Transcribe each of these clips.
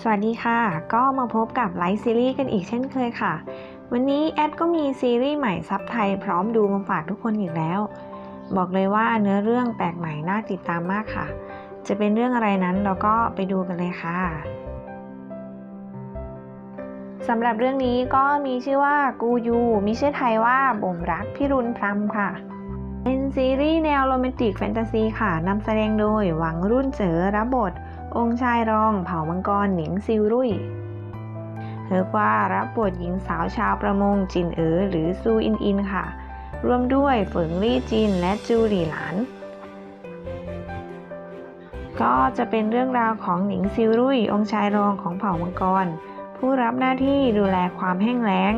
สวัสดีค่ะ ก็มาพบกับไลฟ์ซีรีส์กันอีกเช่นเคยค่ะ วันนี้แอดก็มีซีรีส์ใหม่ซับไทยพร้อมดูมาฝากทุกคนอีกแล้ว บอกเลยว่าเนื้อเรื่องแปลกใหม่น่าติดตามมากค่ะ จะเป็นเรื่องอะไรนั้นเราก็ไปดูกันเลยค่ะสำหรับเรื่องนี้ก็มีชื่อว่ากูยูมีชื่อไทยว่าบ่มรักพิรุณพรำค่ะ เป็นซีรีส์แนวโรแมนติกแฟนตาซีค่ะนำแสดงโดยหวังรุ่นเจอรับบท องค์ชายรองเผ่ามังกรหนิงซิวรุ่ยเธอว่ารับบทหญิงสาวชาวประมงจินเอ๋อหรือซูอินอินค่ะ รวมด้วยเฟิงลี่จินและจูหลี่หลาน ก็จะเป็นเรื่องราวของหนิงซิวรุ่ยองค์ชายรองของเผ่ามังกร ผู้รับหน้าที่ดูแลความแห้งแล้ง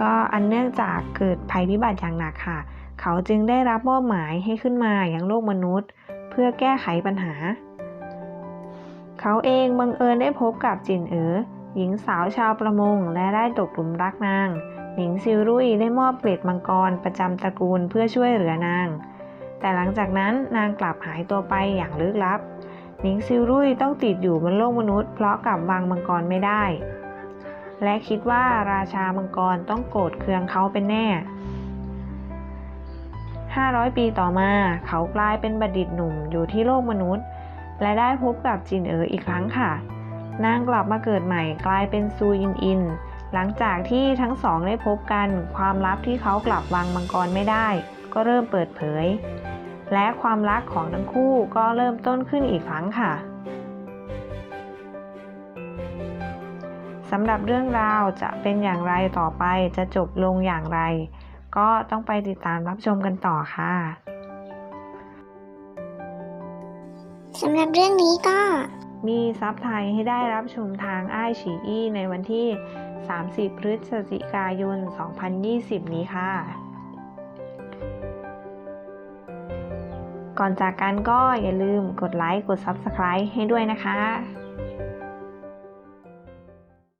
ก็อันเนื่องจากเกิดภัยพิบัติอย่างหนักค่ะ เขาจึงได้รับมอบหมายให้ขึ้นมาอย่างโลกมนุษย์ เพื่อแก้ไขปัญหา เขาเองบังเอิญได้พบกับจินเอ๋อหญิงสาวชาวประมงและได้ตกหลุมรักนาง หนิงซิวรุ่ยได้มอบเกล็ดมังกรประจำตระกูลเพื่อช่วยเหลือนาง แต่หลังจากนั้นนางกลับหายตัวไปอย่างลึกลับ หนิงซิวรุ่ยต้องติดอยู่บนโลกมนุษย์เพราะกลับวางมังกรไม่ได้ และคิดว่าราชามังกรต้องโกรธเคืองเขาเป็นแน่ 500 ปีต่อมาเขากลายเป็นบัณฑิตหนุ่มอยู่ที่โลกมนุษย์ และได้พบกับจินเอ๋ออีกครั้งค่ะ นางกลับมาเกิดใหม่กลายเป็นซูอินอิน หลังจากที่ทั้งสองได้พบกันความลับที่เขากลับวางมังกรไม่ได้ ก็เริ่มเปิดเผย และความรักของทั้งคู่ก็เริ่มต้นขึ้นอีกครั้งค่ะสำหรับเรื่องราวจะเป็นอย่างไรต่อไปจะจบลงอย่างไร ก็ต้องไปติดตามรับชมกันต่อค่ะ สำหรับเรื่องนี้ก็ มีซับไทยให้ได้รับชมทางอ้ายฉีอี้ในวันที่ 30 พฤศจิกายน 2020 นี้ค่ะ ก่อนจากกันก็อย่าลืมกดไลค์ กด Subscribe ให้ด้วยนะคะ